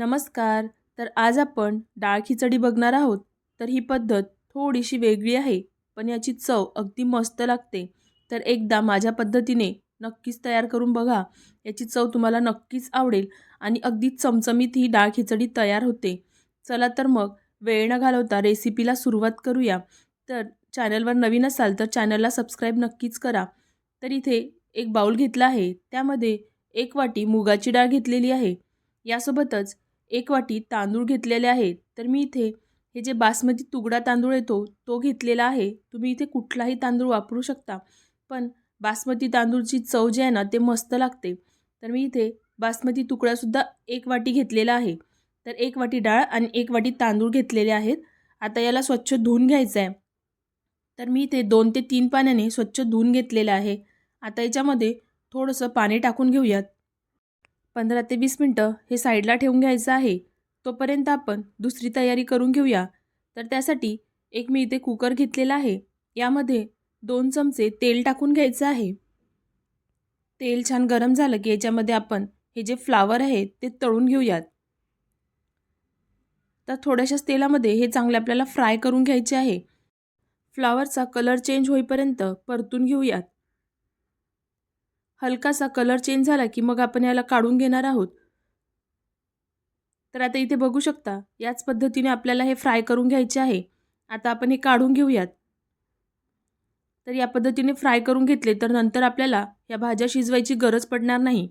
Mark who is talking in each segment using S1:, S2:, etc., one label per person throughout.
S1: नमस्कार तर आज आपण डाळ खिचडी बघणार आहोत. तर ही पद्धत थोडीशी वेगळी आहे पण याची चव अगदी मस्त लागते. तर एकदा माझ्या पद्धतीने नक्कीच तयार करून बघा. याची चव तुम्हाला नक्कीच आवडेल आणि अगदी चमचमीत ही डाळ खिचडी तयार होते. चला तर मग वेळ न घालवता रेसिपीला सुरुवात करूया. तर चॅनलवर नवीन असाल तर चॅनलला सबस्क्राईब नक्कीच करा. तर इथे एक बाऊल घेतला आहे. त्यामध्ये एक वाटी मुगाची डाळ घेतलेली आहे. यासोबतच एक वाटी तांदूळ घेतलेले आहेत तर मी इथे हे जे बासमती तुगडा तांदूळ येतो तो घेतलेला आहे. तुम्ही इथे कुठलाही तांदूळ वापरू शकता. पण बासमती तांदूळची चव जी आहे ना ते मस्त लागते. तर मी इथे बासमती तुकडासुद्धा एक वाटी घेतलेला आहे. तर एक वाटी डाळ आणि एक वाटी तांदूळ घेतलेले आहेत. आता याला स्वच्छ धुवून घ्यायचं आहे तर मी इथे दोन ते तीन पाण्याने स्वच्छ धुवून घेतलेलं आहे. आता याच्यामध्ये थोडंसं पाणी टाकून घेऊयात. पंधरा ते वीस मिनटं हे साईडला ठेवून घ्यायचं आहे. तोपर्यंत आपण दुसरी तयारी करून घेऊया. तर त्यासाठी एक मी इथे कुकर घेतलेला आहे. यामध्ये दोन चमचे तेल टाकून घ्यायचं आहे. तेल छान गरम झालं की याच्यामध्ये आपण हे जे फ्लावर आहे ते तळून घेऊयात. तर थोड्याशाच तेलामध्ये हे चांगले आपल्याला फ्राय करून घ्यायचे आहे. फ्लावरचा कलर चेंज होईपर्यंत परतून घेऊयात. हलकासा कलर चेंज झाला की मग आपण याला काढून घेणार आहोत. तर आता इथे बघू शकता याच पद्धतीने आपल्याला हे फ्राय करून घ्यायचे आहे. आता आपण हे काढून घेऊयात. तर या पद्धतीने फ्राय करून घेतले तर नंतर आपल्याला या भाज्या शिजवायची गरज पडणार नाही.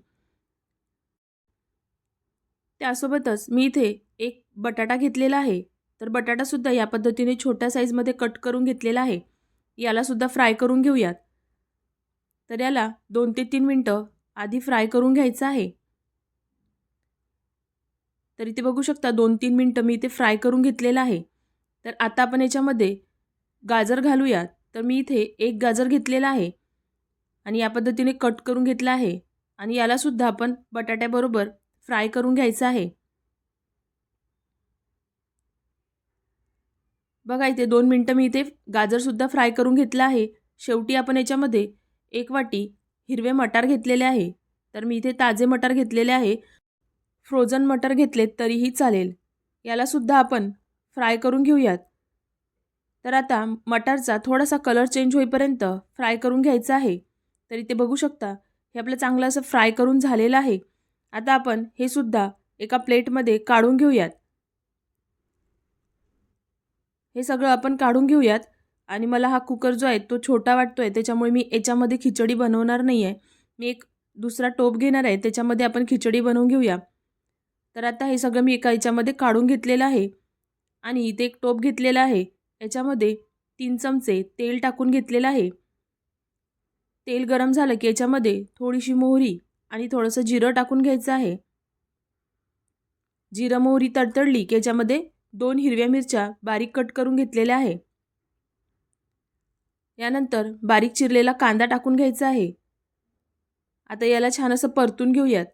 S1: त्यासोबतच मी इथे एक बटाटा घेतलेला आहे. तर बटाटासुद्धा या पद्धतीने छोट्या साईजमध्ये कट करून घेतलेला आहे. यालासुद्धा फ्राय करून घेऊयात. तर याला दोन ते तीन मिनटं आधी फ्राय करून घ्यायचं आहे. तर इथे बघू शकता दोन तीन मिनटं मी इथे फ्राय करून घेतलेलं आहे. तर आता आपण याच्यामध्ये गाजर घालूयात. तर मी इथे एक गाजर घेतलेला आहे. आणि या पद्धतीने कट करून घेतला आहे. आणि यालासुद्धा आपण बटाट्याबरोबर फ्राय करून घ्यायचं आहे. बघा इथे दोन मिनटं मी इथे गाजरसुद्धा फ्राय करून घेतलं आहे. शेवटी आपण याच्यामध्ये एक वाटी हिरवे मटार घेतलेले आहे. तर मी इथे ताजे मटार घेतलेले आहे. फ्रोझन मटर घेतलेत तरीही चालेल. यालासुद्धा आपण फ्राय करून घेऊयात. तर आता मटारचा थोडासा कलर चेंज होईपर्यंत फ्राय करून घ्यायचा आहे. तर इथे बघू शकता हे आपलं चांगलं असं फ्राय करून झालेलं आहे. आता आपण हे सुद्धा एका प्लेटमध्ये काढून घेऊयात. हे सगळं आपण काढून घेऊयात. आणि मला हा कुकर जो आहे तो छोटा वाटतो आहे त्याच्यामुळे मी याच्यामध्ये खिचडी बनवणार नाही आहे मी एक दुसरा टोप घेणार आहे त्याच्यामध्ये आपण खिचडी बनवून घेऊया. तर आता हे सगळं मी एका याच्यामध्ये काढून घेतलेलं आहे. आणि इथे एक टोप घेतलेला आहे. याच्यामध्ये तीन चमचे तेल टाकून घेतलेलं आहे. तेल गरम झालं की याच्यामध्ये थोडीशी मोहरी आणि थोडंसं जिरं टाकून घ्यायचं आहे. जिरं मोहरी तडतडली की याच्यामध्ये दोन हिरव्या मिरच्या बारीक कट करून घेतलेल्या आहे. यानंतर बारीक चिरलेला कांदा टाकून घ्यायचा आहे. आता याला छान असं परतून घेऊयात.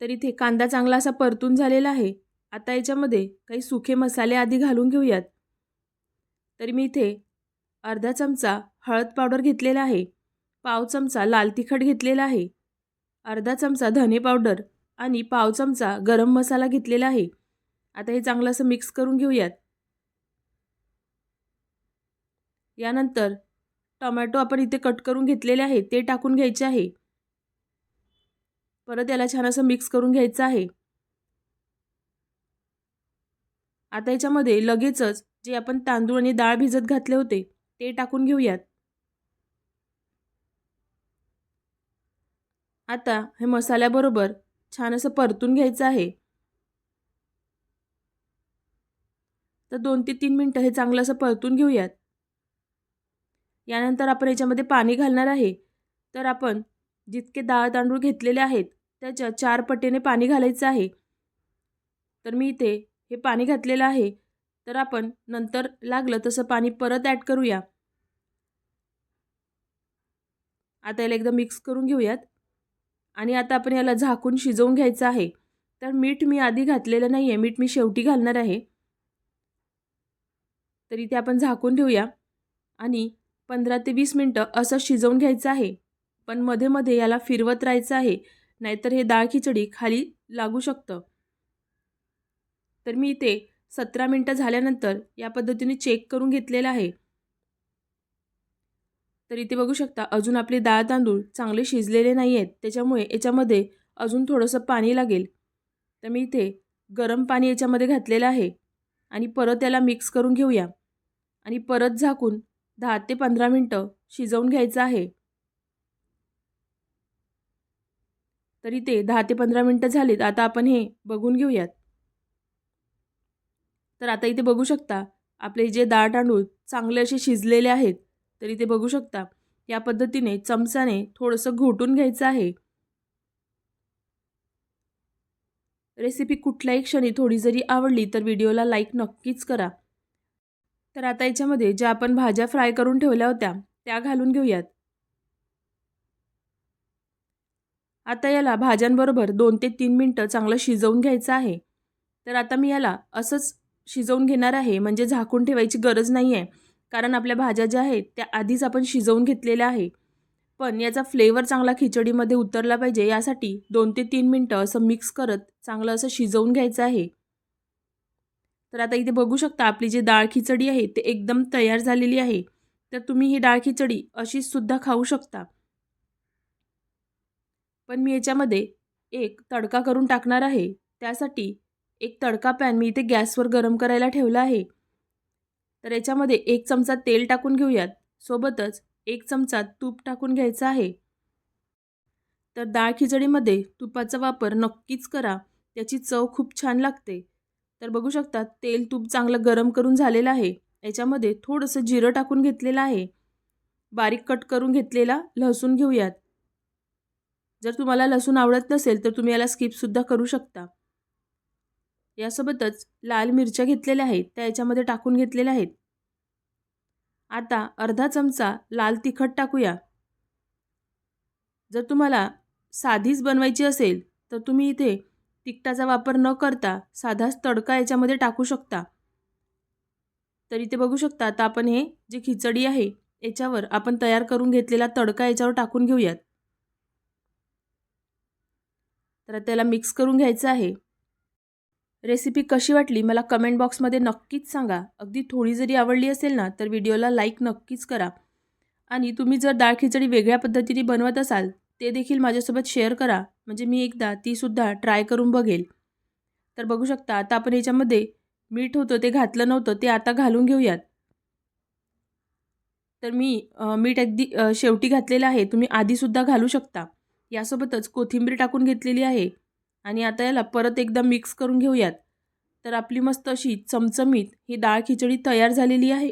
S1: तर इथे कांदा चांगला असा परतून झालेला आहे. आता याच्यामध्ये काही सुखे मसाले आधी घालून घेऊयात. तरी मी इथे अर्धा चमचा हळद पावडर घेतलेला आहे. पाव चमचा लाल तिखट घेतलेला आहे. अर्धा चमचा धने पावडर आणि पाव चमचा गरम मसाला घेतलेला आहे. आता हे चांगलं असं मिक्स करून घेऊयात. यानंतर टोमॅटो आपण इथे कट करून घेतलेले आहे ते टाकून घ्यायचे आहे. परत याला छान असं मिक्स करून घ्यायचं आहे. आता याच्यामध्ये लगेचच जे आपण तांदूळ आणि डाळ भिजत घातले होते ते टाकून घेऊयात. आता हे मसाल्याबरोबर छान असं परतून घ्यायचं आहे. तर दोन ते तीन मिनटं हे चांगलं असं परतून घेऊयात. यानंतर आपण याच्यामध्ये पाणी घालणार आहे. तर आपण जितके डाळ तांदूळ घेतलेले आहेत त्याच्या चार पटीने पाणी घालायचं आहे. तर मी इथे हे पाणी घातलेलं आहे. तर आपण नंतर लागलं तसं पाणी परत ॲड करूया. आता याला एकदा मिक्स करून घेऊयात. आणि आता आपण याला झाकून शिजवून घ्यायचं आहे. तर मीठ मी आधी घातलेलं नाही आहे मीठ मी शेवटी घालणार आहे. तर इथे आपण झाकून ठेवूया. आणि पंधरा ते वीस मिनटं असं शिजवून घ्यायचं आहे. पण मध्ये मध्ये याला फिरवत राहायचं आहे नाहीतर हे डाळ खिचडी खाली लागू शकतं. तर मी इथे सतरा मिनटं झाल्यानंतर या पद्धतीने चेक करून घेतलेलं आहे. तर इथे बघू शकता अजून आपले डाळ तांदूळ चांगले शिजलेले नाही आहेत. त्याच्यामुळे याच्यामध्ये अजून थोडंसं पाणी लागेल. तर मी इथे गरम पाणी याच्यामध्ये घातलेलं आहे आणि परत याला मिक्स करून घेऊया. आणि परत झाकून दहा ते पंधरा मिनटं शिजवून घ्यायचं आहे. तरी ते दहा ते पंधरा मिनटं झालीत. आता आपण हे बघून घेऊयात. तर आता इथे बघू शकता आपले जे डाळ तांदूळ चांगले असे शिजलेले आहेत तरी ते बघू शकता. या पद्धतीने चमचाने थोडंसं घोटून घ्यायचं आहे. रेसिपी कुठल्याही क्षणी थोडी जरी आवडली तर व्हिडिओला लाईक नक्कीच करा. तर आता याच्यामध्ये ज्या आपण भाज्या फ्राय करून ठेवल्या होत्या त्या घालून घेऊयात. आता याला भाज्यांबरोबर दोन ते तीन मिनटं चांगलं शिजवून घ्यायचं आहे. तर आता मी याला असंच शिजवून घेणार आहे म्हणजे झाकून ठेवायची गरज नाही आहे कारण आपल्या भाज्या ज्या आहेत त्या आधीच आपण शिजवून घेतलेल्या आहे. पण याचा फ्लेवर चांगला खिचडीमध्ये उतरला पाहिजे यासाठी दोन ते तीन मिनटं असं मिक्स करत चांगलं असं शिजवून घ्यायचं आहे. तर आता इथे बघू शकता आपली जी डाळ खिचडी आहे ते एकदम तयार झालेली आहे. तर तुम्ही ही डाळ खिचडी अशीच सुद्धा खाऊ शकता. पण मी याच्यामध्ये एक तडका करून टाकणार आहे. त्यासाठी एक तडका पॅन मी इथे गॅसवर गरम करायला ठेवला आहे. तर याच्यामध्ये एक चमचा तेल टाकून घेऊयात. सोबतच एक चमचा तूप टाकून घ्यायचं आहे. तर डाळ खिचडीमध्ये तुपाचा वापर नक्कीच करा. त्याची चव खूप छान लागते. तर बघू शकता तेल तूप चांगलं गरम करून झालेलं आहे. याच्यामध्ये थोडंसं जिरं टाकून घेतलेलं आहे. बारीक कट करून घेतलेला लसूण घेऊयात. जर तुम्हाला लसूण आवडत नसेल तर तुम्ही याला स्किपसुद्धा करू शकता. यासोबतच लाल मिरच्या घेतलेल्या आहेत त्या याच्यामध्ये टाकून घेतलेल्या आहेत. आता अर्धा चमचा लाल तिखट टाकूया. जर तुम्हाला साधीच बनवायची असेल तर तुम्ही इथे तिखटाचा वापर न करता साधाच तडका याच्यामध्ये टाकू शकता. तर इथे बघू शकता आता आपण हे जे खिचडी आहे याच्यावर आपण तयार करून घेतलेला तडका याच्यावर टाकून घेऊयात. तर त्याला मिक्स करून घ्यायचं आहे. रेसिपी कशी वाटली मला कमेंट बॉक्समध्ये नक्कीच सांगा. अगदी थोडी जरी आवडली असेल ना तर व्हिडिओला लाईक नक्कीच करा. आणि तुम्ही जर डाळ खिचडी वेगळ्या पद्धतीने बनवत असाल ते देखील माझ्यासोबत शेअर करा. म्हणजे मी एकदा तीसुद्धा ट्राय करून बघेल. तर बघू शकता आता आपण याच्यामध्ये मीठ होतं ते घातलं नव्हतं ते आता घालून घेऊयात. तर मी मीठ अगदी शेवटी घातलेलं आहे. तुम्ही आधीसुद्धा घालू शकता. यासोबतच कोथिंबीर टाकून घेतलेली आहे. आणि आता याला परत एकदा मिक्स करून घेऊयात. तर आपली मस्त अशी चमचमीत ही डाळ खिचडी तयार झालेली आहे.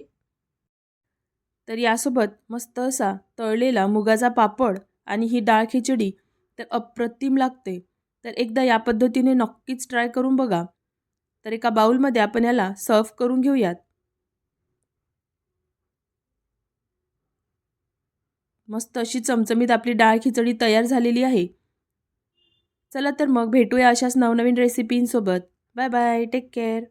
S1: तर यासोबत मस्त असा तळलेला मुगाचा पापड आणि ही डाळ खिचडी तर अप्रतिम लागते. तर एकदा या पद्धतीने नक्कीच ट्राय करून बघा. तर एका बाऊलमध्ये आपण याला सर्व करून घेऊयात. मस्त अशी चमचमीत आपली डाळ खिचडी तयार झालेली आहे. चला तर मग भेटूया अशाच नवनवीन रेसिपींसोबत बाय बाय टेक केअर